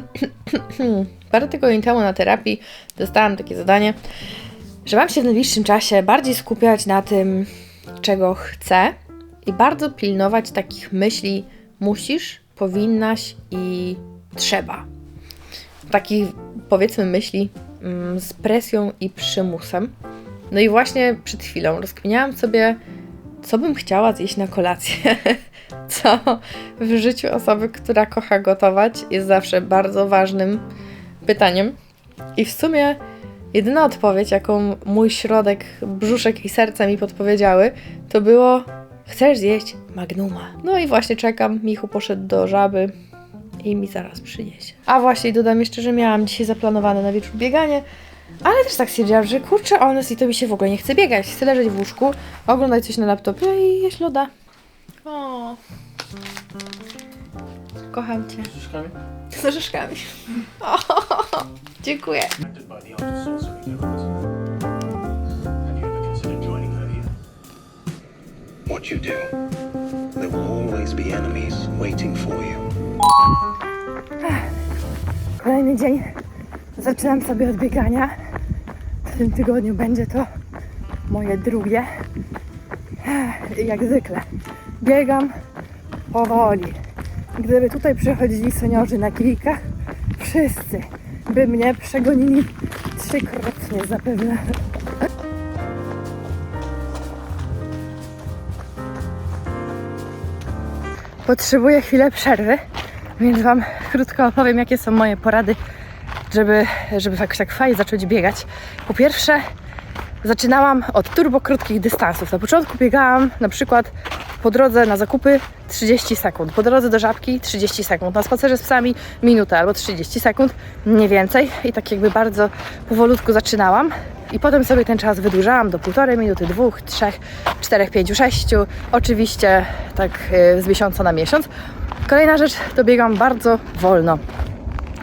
Parę tygodni temu na terapii dostałam takie zadanie, że mam się w najbliższym czasie bardziej skupiać na tym, czego chcę i bardzo pilnować takich myśli musisz, powinnaś i trzeba. Takich powiedzmy myśli mm, z presją i przymusem. No i właśnie przed chwilą rozkminiałam sobie, co bym chciała zjeść na kolację. Co w życiu osoby, która kocha gotować, jest zawsze bardzo ważnym pytaniem. I w sumie jedyna odpowiedź, jaką mój środek, brzuszek i serce mi podpowiedziały, to było: Chcesz zjeść magnuma. No i właśnie czekam. Michu poszedł do żaby i mi zaraz przyniesie. A właśnie dodam jeszcze, że miałam dzisiaj zaplanowane na wieczór bieganie, ale też tak stwierdziłam, że kurczę, honest i to mi się w ogóle nie chce biegać. Chcę leżeć w łóżku, oglądać coś na laptopie i jeść loda. O. Kocham cię. Ścieżkami? Z orzeszkami. O, dziękuję. Affected by the Alta Sorcery Guild. Have you ever considered joining her here? What you do, there will always be enemies waiting for you. Kolejny dzień. Zaczynam sobie od biegania. W tym tygodniu będzie to moje drugie. Jak zwykle. Biegam powoli. Gdyby tutaj przychodzili seniorzy na kilka, wszyscy by mnie przegonili trzykrotnie zapewne. Potrzebuję chwilę przerwy, więc Wam krótko opowiem, jakie są moje porady, żeby, żeby tak, tak fajnie zacząć biegać. Po pierwsze, zaczynałam od turbo krótkich dystansów. Na początku biegałam na przykład po drodze na zakupy 30 sekund, po drodze do żabki 30 sekund, na spacerze z psami minutę albo 30 sekund, nie więcej. I tak jakby bardzo powolutku zaczynałam. I potem sobie ten czas wydłużałam do półtorej minuty, dwóch, trzech, czterech, pięciu, sześciu. Oczywiście tak yy, z miesiąca na miesiąc. Kolejna rzecz to biegam bardzo wolno.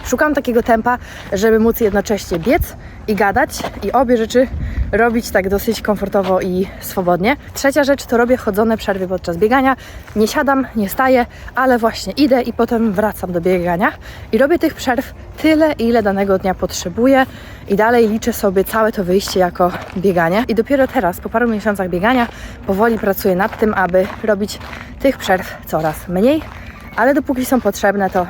Szukam takiego tempa, żeby móc jednocześnie biec i gadać i obie rzeczy robić tak dosyć komfortowo i swobodnie. Trzecia rzecz to robię chodzone przerwy podczas biegania. Nie siadam, nie staję, ale właśnie idę i potem wracam do biegania i robię tych przerw tyle, ile danego dnia potrzebuję i dalej liczę sobie całe to wyjście jako bieganie. I dopiero teraz, po paru miesiącach biegania, powoli pracuję nad tym, aby robić tych przerw coraz mniej, ale dopóki są potrzebne, to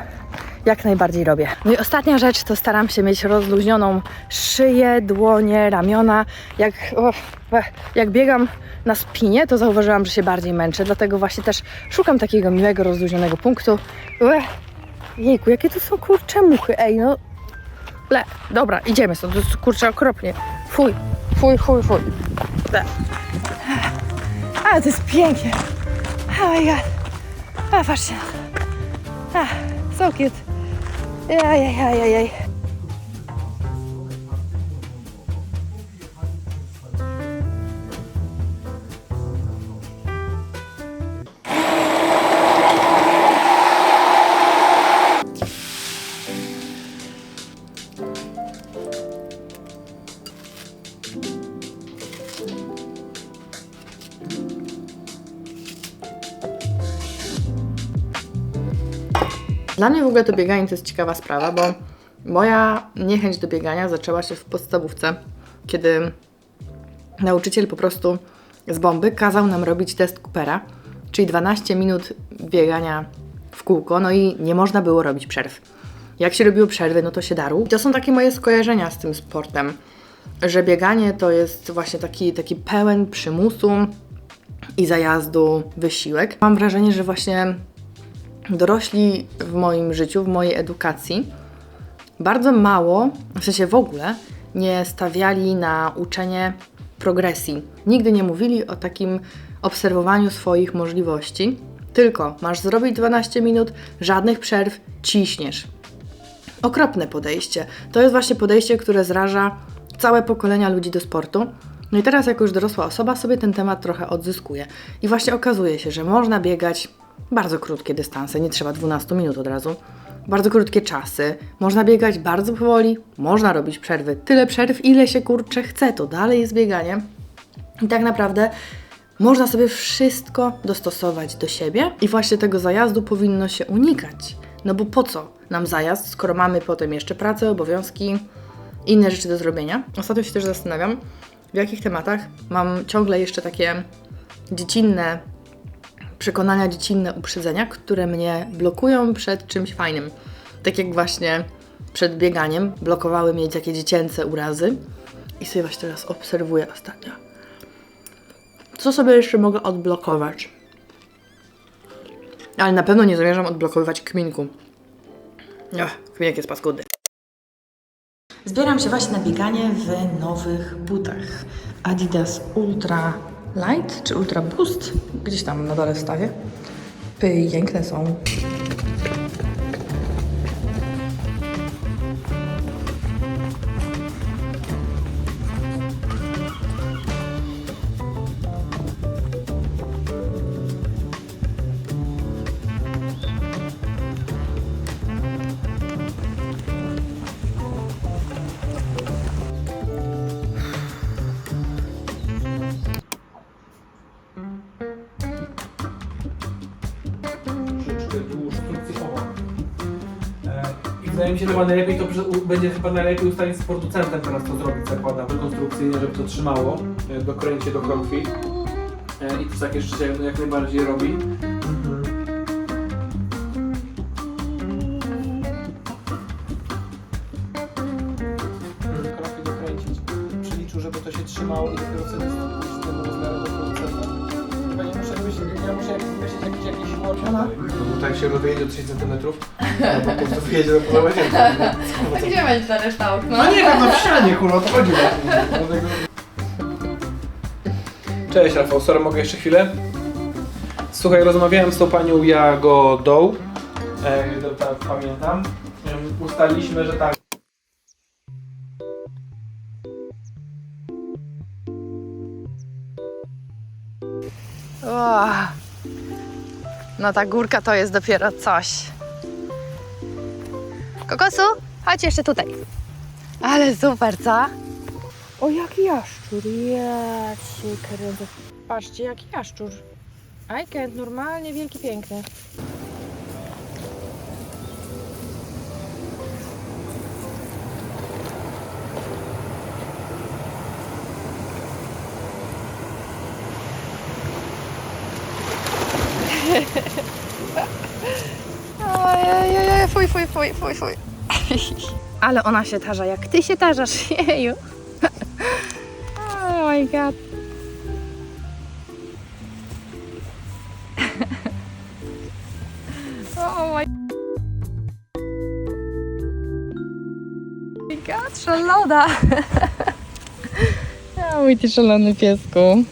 jak najbardziej robię. No i ostatnia rzecz to staram się mieć rozluźnioną szyję, dłonie, ramiona. Jak, o, e, jak biegam na spinie, to zauważyłam, że się bardziej męczę, dlatego właśnie też szukam takiego miłego, rozluźnionego punktu. Ue, jejku, jakie to są kurcze muchy, ej, no. Le, dobra, idziemy stąd, to jest kurczę okropnie. Fuj, fuj, fuj, fuj. Le. Ale to jest pięknie. Oh my god. A, patrzcie. A, so cute. Ay, ay, ay, ay, ay. Dla mnie w ogóle to bieganie to jest ciekawa sprawa, bo moja niechęć do biegania zaczęła się w podstawówce, kiedy nauczyciel po prostu z bomby kazał nam robić test Coopera, czyli 12 minut biegania w kółko, no i nie można było robić przerw. Jak się robiło przerwy, no to się darło. I to są takie moje skojarzenia z tym sportem, że bieganie to jest właśnie taki, taki pełen przymusu i zajazdu wysiłek. Mam wrażenie, że właśnie dorośli w moim życiu, w mojej edukacji bardzo mało, w sensie w ogóle, nie stawiali na uczenie progresji. Nigdy nie mówili o takim obserwowaniu swoich możliwości, tylko masz zrobić 12 minut, żadnych przerw, ciśniesz. Okropne podejście. To jest właśnie podejście, które zraża całe pokolenia ludzi do sportu. No i teraz, jako już dorosła osoba, sobie ten temat trochę odzyskuje. I właśnie okazuje się, że można biegać bardzo krótkie dystanse, nie trzeba 12 minut od razu. Bardzo krótkie czasy, można biegać bardzo powoli, można robić przerwy. Tyle przerw, ile się kurcze chce, to dalej jest bieganie. I tak naprawdę można sobie wszystko dostosować do siebie i właśnie tego zajazdu powinno się unikać. No bo po co nam zajazd, skoro mamy potem jeszcze pracę, obowiązki, inne rzeczy do zrobienia? Ostatnio się też zastanawiam, w jakich tematach mam ciągle jeszcze takie dziecinne przekonania, dziecinne uprzedzenia, które mnie blokują przed czymś fajnym. Tak jak właśnie przed bieganiem blokowały mnie takie dziecięce urazy. I sobie właśnie teraz obserwuję ostatnio. Co sobie jeszcze mogę odblokować? Ale na pewno nie zamierzam odblokowywać kminku. Ach, kminek jest paskudny. Zbieram się właśnie na bieganie w nowych butach. Adidas Ultra Light czy Ultra Boost. Gdzieś tam na dole wstawię. Piękne są. Mi się, chyba najlepiej to przy- u- będzie chyba najlepiej ustalić z producentem teraz to zrobić, zakładam, rekonstrukcyjnie, żeby to trzymało, e, dokręcie do krokwi. E, I to takie jeszcze się jak najbardziej robi. Krokwi dokręcić. Przeliczył, żeby to się trzymało i dopiero wtedy z tego rozmiaru do producenta. Chyba nie muszę myśleć, ja muszę myśleć jakiś, jakiś łączona. No tutaj się rozjedzie do 3 cm, no po prostu wyjedzie do poza łazienką. A gdzie będzie ta reszta okna? No nie wiem, no w ścianie, kurwa, o to chodzi właśnie. Dlatego- Cześć Rafał, sorry, mogę jeszcze chwilę? Słuchaj, rozmawiałem z tą panią Jagodą, e, to tak pamiętam. Em, Ustaliliśmy, że tak. No ta górka to jest dopiero coś. Kokosu, chodź jeszcze tutaj. Ale super, co? O, jaki jaszczur, ja się kręcę. Patrzcie, jaki jaszczur. Can't, normalnie wielki, piękny. Ojej, fuj, fuj, fuj, fuj, fuj. Ale ona się tarza, jak ty się tarzasz, jeju. Oh my god. Oh my god, szalona. Mój ty szalony piesku.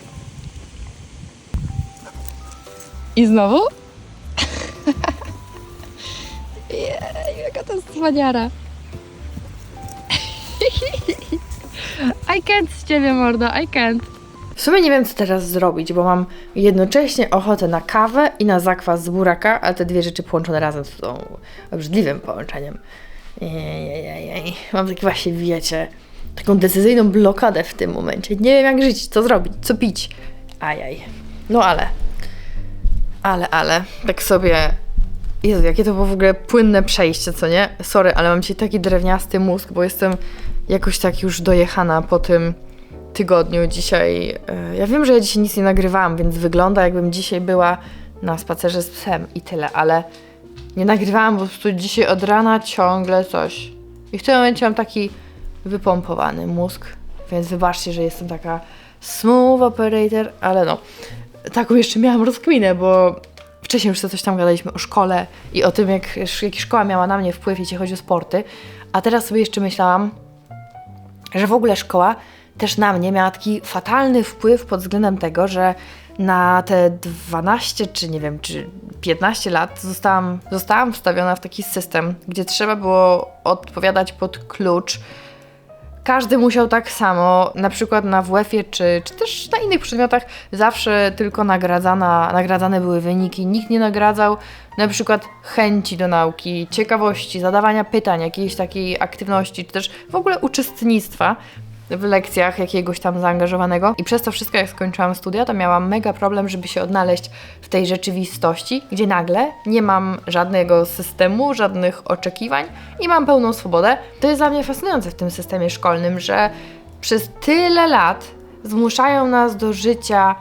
I znowu? Jej, jaka to jest cwaniara. I can't z ciebie, mordo, I can't. W sumie nie wiem, co teraz zrobić, bo mam jednocześnie ochotę na kawę i na zakwas z buraka, ale te dwie rzeczy połączone razem są obrzydliwym połączeniem. Ejejejej. Mam taki właśnie, wiecie, taką decyzyjną blokadę w tym momencie. Nie wiem, jak żyć, co zrobić, co pić. Ajaj. No ale, ale, ale, tak sobie Jezu, jakie to było w ogóle płynne przejście, co nie? Sorry, ale mam dzisiaj taki drewniasty mózg, bo jestem jakoś tak już dojechana po tym tygodniu dzisiaj. e, Ja wiem, że ja dzisiaj nic nie nagrywałam, więc wygląda jakbym dzisiaj była na spacerze z psem i tyle, ale nie nagrywałam po prostu dzisiaj od rana ciągle coś. I w tym momencie mam taki wypompowany mózg, więc wybaczcie, że jestem taka smooth operator, ale no, taką jeszcze miałam rozkminę, bo wcześniej już coś tam gadaliśmy o szkole i o tym, jak, jak szkoła miała na mnie wpływ, jeśli chodzi o sporty, a teraz sobie jeszcze myślałam, że w ogóle szkoła też na mnie miała taki fatalny wpływ pod względem tego, że na te 12 czy nie wiem, czy 15 lat zostałam, zostałam wstawiona w taki system, gdzie trzeba było odpowiadać pod klucz. Każdy musiał tak samo, na przykład na WF-ie czy, czy też na innych przedmiotach zawsze tylko nagradzana, nagradzane były wyniki. Nikt nie nagradzał na przykład chęci do nauki, ciekawości, zadawania pytań, jakiejś takiej aktywności, czy też w ogóle uczestnictwa. W lekcjach jakiegoś tam zaangażowanego. I przez to wszystko, jak skończyłam studia, to miałam mega problem, żeby się odnaleźć w tej rzeczywistości, gdzie nagle nie mam żadnego systemu, żadnych oczekiwań i mam pełną swobodę. To jest dla mnie fascynujące w tym systemie szkolnym, że przez tyle lat zmuszają nas do życia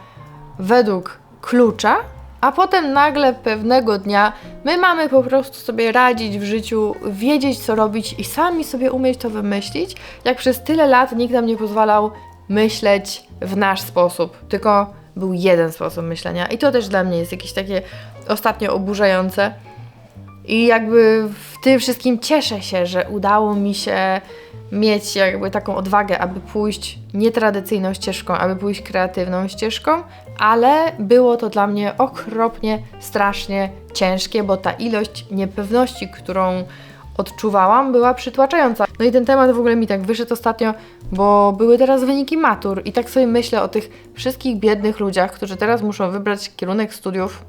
według klucza, a potem nagle pewnego dnia my mamy po prostu sobie radzić w życiu, wiedzieć co robić i sami sobie umieć to wymyślić, jak przez tyle lat nikt nam nie pozwalał myśleć w nasz sposób, tylko był jeden sposób myślenia. I to też dla mnie jest jakieś takie ostatnio oburzające. I jakby w tym wszystkim cieszę się, że udało mi się mieć jakby taką odwagę, aby pójść nietradycyjną ścieżką, aby pójść kreatywną ścieżką, ale było to dla mnie okropnie, strasznie ciężkie, bo ta ilość niepewności, którą odczuwałam, była przytłaczająca. No i ten temat w ogóle mi tak wyszedł ostatnio, bo były teraz wyniki matur i tak sobie myślę o tych wszystkich biednych ludziach, którzy teraz muszą wybrać kierunek studiów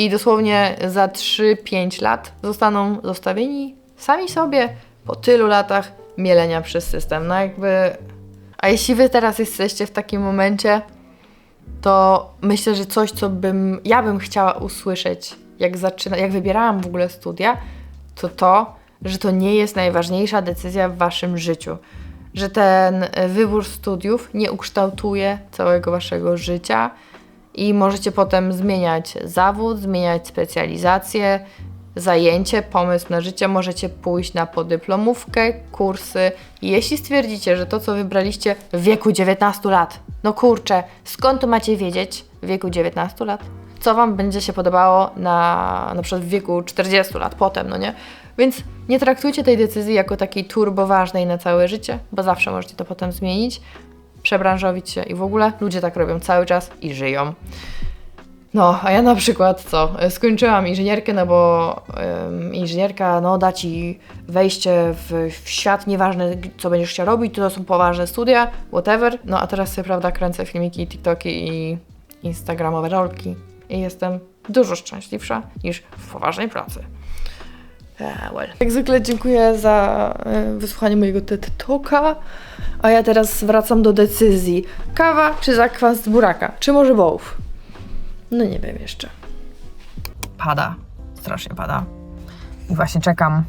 i dosłownie za 3-5 lat zostaną zostawieni sami sobie po tylu latach mielenia przez system. No jakby. A jeśli wy teraz jesteście w takim momencie, to myślę, że coś, co bym ja bym chciała usłyszeć, jak zaczyna, jak wybierałam w ogóle studia, to to, że to nie jest najważniejsza decyzja w waszym życiu. Że ten e, wybór studiów nie ukształtuje całego waszego życia i możecie potem zmieniać zawód, zmieniać specjalizację, zajęcie, pomysł na życie. Możecie pójść na podyplomówkę, kursy. Jeśli stwierdzicie, że to, co wybraliście w wieku 19 lat, no kurczę, skąd to macie wiedzieć w wieku 19 lat? Co Wam będzie się podobało na, na przykład w wieku 40 lat potem, no nie? Więc nie traktujcie tej decyzji jako takiej turbo ważnej na całe życie, bo zawsze możecie to potem zmienić, przebranżowić się i w ogóle ludzie tak robią cały czas i żyją. No, a ja na przykład co? Skończyłam inżynierkę, no bo ym, inżynierka no, da ci wejście w, w świat, nieważne co będziesz chciał robić, to są poważne studia, whatever. No a teraz sobie, prawda, kręcę filmiki, TikToki i Instagramowe rolki i jestem dużo szczęśliwsza niż w poważnej pracy. Well. Jak zwykle dziękuję za e, wysłuchanie mojego TED Talka, a ja teraz wracam do decyzji. Kawa czy zakwas z buraka? Czy może both? No nie wiem jeszcze. Pada. Strasznie pada. I właśnie czekam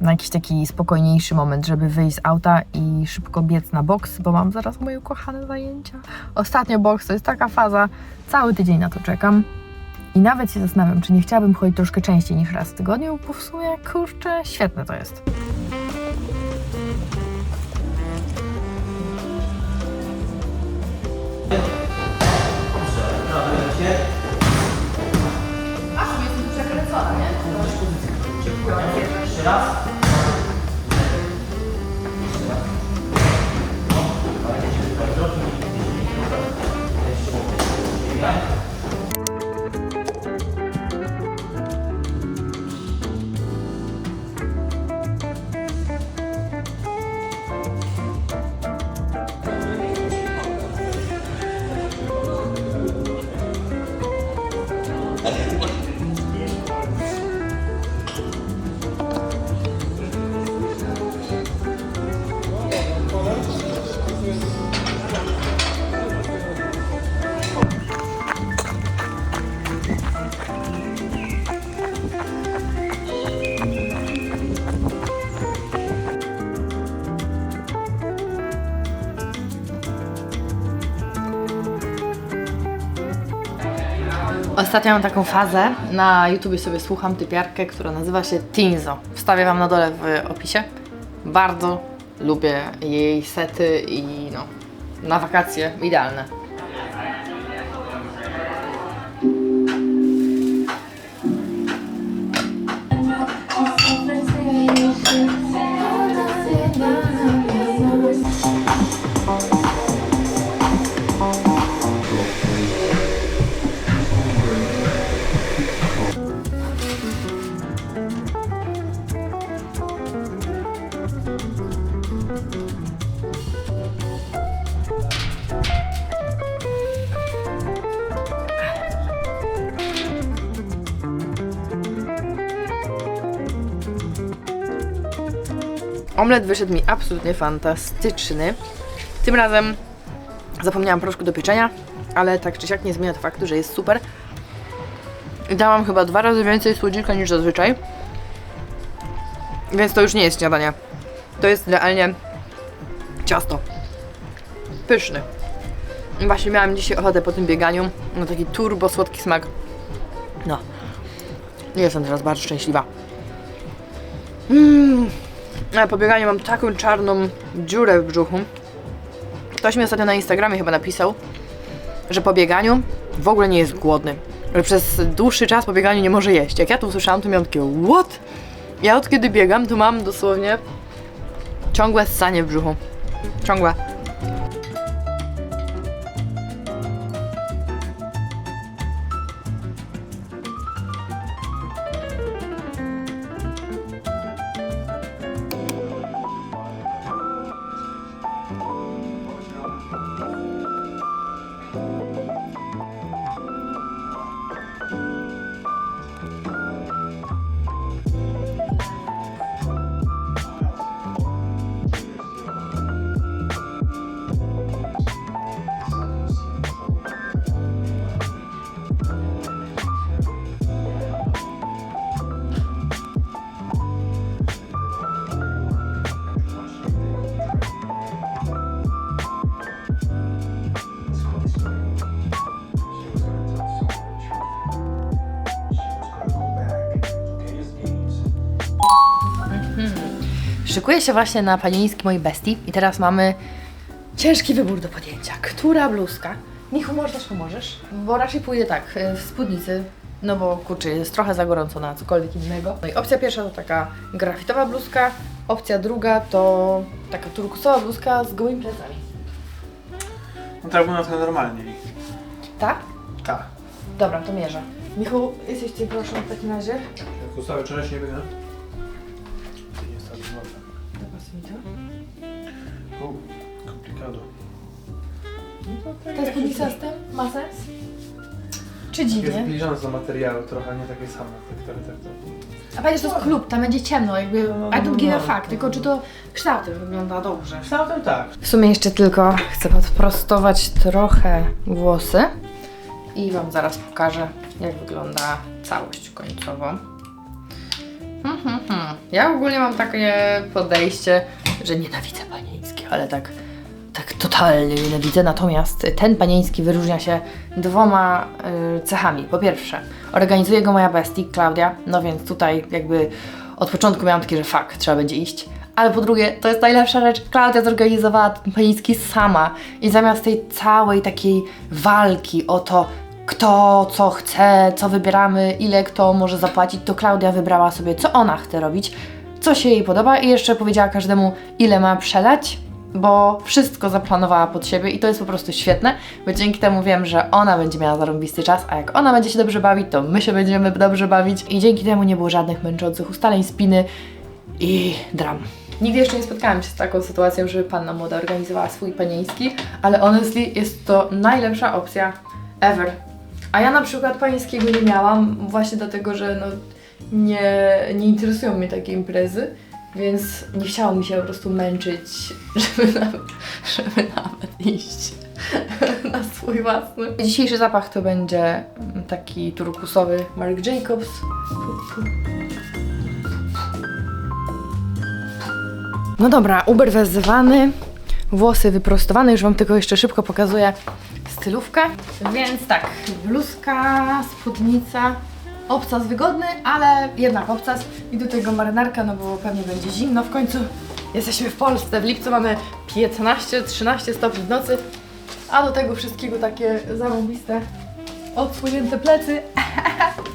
na jakiś taki spokojniejszy moment, żeby wyjść z auta i szybko biec na boks, bo mam zaraz moje ukochane zajęcia. Ostatnio boks to jest taka faza, cały tydzień na to czekam. I nawet się zastanawiam, czy nie chciałabym chodzić troszkę częściej niż raz w tygodniu, bo w sumie, kurczę, świetne to jest. Ostatnio mam taką fazę. Na YouTubie sobie słucham typiarkę, która nazywa się Tinzo. Wstawię Wam na dole w opisie. Bardzo lubię jej sety i no, na wakacje idealne. Omlet wyszedł mi absolutnie fantastyczny. Tym razem zapomniałam proszku do pieczenia, ale tak czy siak nie zmienia to faktu, że jest super. Dałam chyba dwa razy więcej słodzika niż zazwyczaj. Więc to już nie jest śniadanie. To jest realnie ciasto. Pyszny. Właśnie miałam dzisiaj ochotę po tym bieganiu na taki turbo słodki smak. No. Jestem teraz bardzo szczęśliwa. Mm. Ale po bieganiu mam taką czarną dziurę w brzuchu. Ktoś mi ostatnio na Instagramie chyba napisał, że po bieganiu w ogóle nie jest głodny. Że przez dłuższy czas po bieganiu nie może jeść. Jak ja to usłyszałam, to miałam takie what? Ja od kiedy biegam, to mam dosłownie ciągłe ssanie w brzuchu. Ciągłe. Szykuję się właśnie na panieński mojej bestii i teraz mamy ciężki wybór do podjęcia. Która bluzka? Michu, może też pomożesz? Bo raczej pójdę tak, y, w spódnicy, no bo kurczę, jest trochę za gorąco na cokolwiek innego. No i opcja pierwsza to taka grafitowa bluzka, opcja druga to taka turkusowa bluzka z gołymi plecami. No tak wygląda trochę normalniej. Tak? Tak. Dobra, to mierzę. Michu, jesteś ty proszę w takim razie? Jak ustawię czereśnie biegnę. Ta spódnica z tym ma sens? Czy Jest dziwnie? zbliżone do materiału, trochę nie takie same. Tak, tak, tak, tak. A pamiętasz, to jest klub, tam będzie ciemno, jakby No, no, I don't give a no, fuck, tylko czy to kształtem wygląda dobrze. Kształtem tak. W sumie jeszcze tylko chcę podprostować trochę włosy i Wam zaraz pokażę, jak wygląda całość końcowo. Hmm, hmm, hmm. Ja ogólnie mam takie podejście, że nienawidzę panieńskich, ale tak, tak totalnie nienawidzę. Natomiast ten panieński wyróżnia się dwoma y, cechami. Po pierwsze, organizuje go moja bestii, Klaudia, no więc tutaj jakby od początku miałam takie, że fakt, trzeba będzie iść. Ale po drugie, to jest najlepsza rzecz. Klaudia zorganizowała ten panieński sama i zamiast tej całej takiej walki o to, kto co chce, co wybieramy, ile kto może zapłacić, to Klaudia wybrała sobie, co ona chce robić, co się jej podoba i jeszcze powiedziała każdemu, ile ma przelać, bo wszystko zaplanowała pod siebie i to jest po prostu świetne, bo dzięki temu wiem, że ona będzie miała zarąbisty czas, a jak ona będzie się dobrze bawić, to my się będziemy dobrze bawić i dzięki temu nie było żadnych męczących ustaleń, spiny i dram. Nigdy jeszcze nie spotkałam się z taką sytuacją, żeby panna młoda organizowała swój panieński, ale honestly jest to najlepsza opcja ever. A ja na przykład panieńskiego nie miałam, właśnie dlatego, że no, nie, nie interesują mnie takie imprezy, więc nie chciało mi się po prostu męczyć, żeby nawet, żeby nawet iść na swój własny. Dzisiejszy zapach to będzie taki turkusowy Marc Jacobs. No dobra, Uber wezwany, włosy wyprostowane, już Wam tylko jeszcze szybko pokazuję stylówkę. Więc tak, bluzka, spódnica, obcas wygodny, ale jednak obcas i do tego marynarka, no bo pewnie będzie zimno w końcu. Jesteśmy w Polsce, w lipcu mamy 15-13 stopni w nocy, a do tego wszystkiego takie zarąbiste, odsłonięte plecy.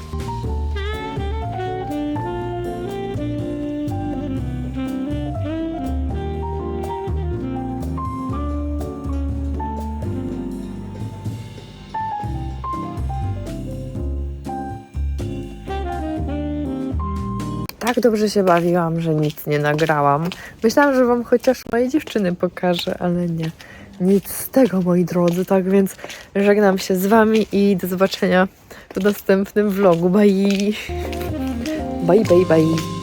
Tak dobrze się bawiłam, że nic nie nagrałam. Myślałam, że Wam chociaż moje dziewczyny pokażę, ale nie. Nic z tego, moi drodzy. Tak więc żegnam się z Wami i do zobaczenia w następnym vlogu. Bye! Bye, bye, bye.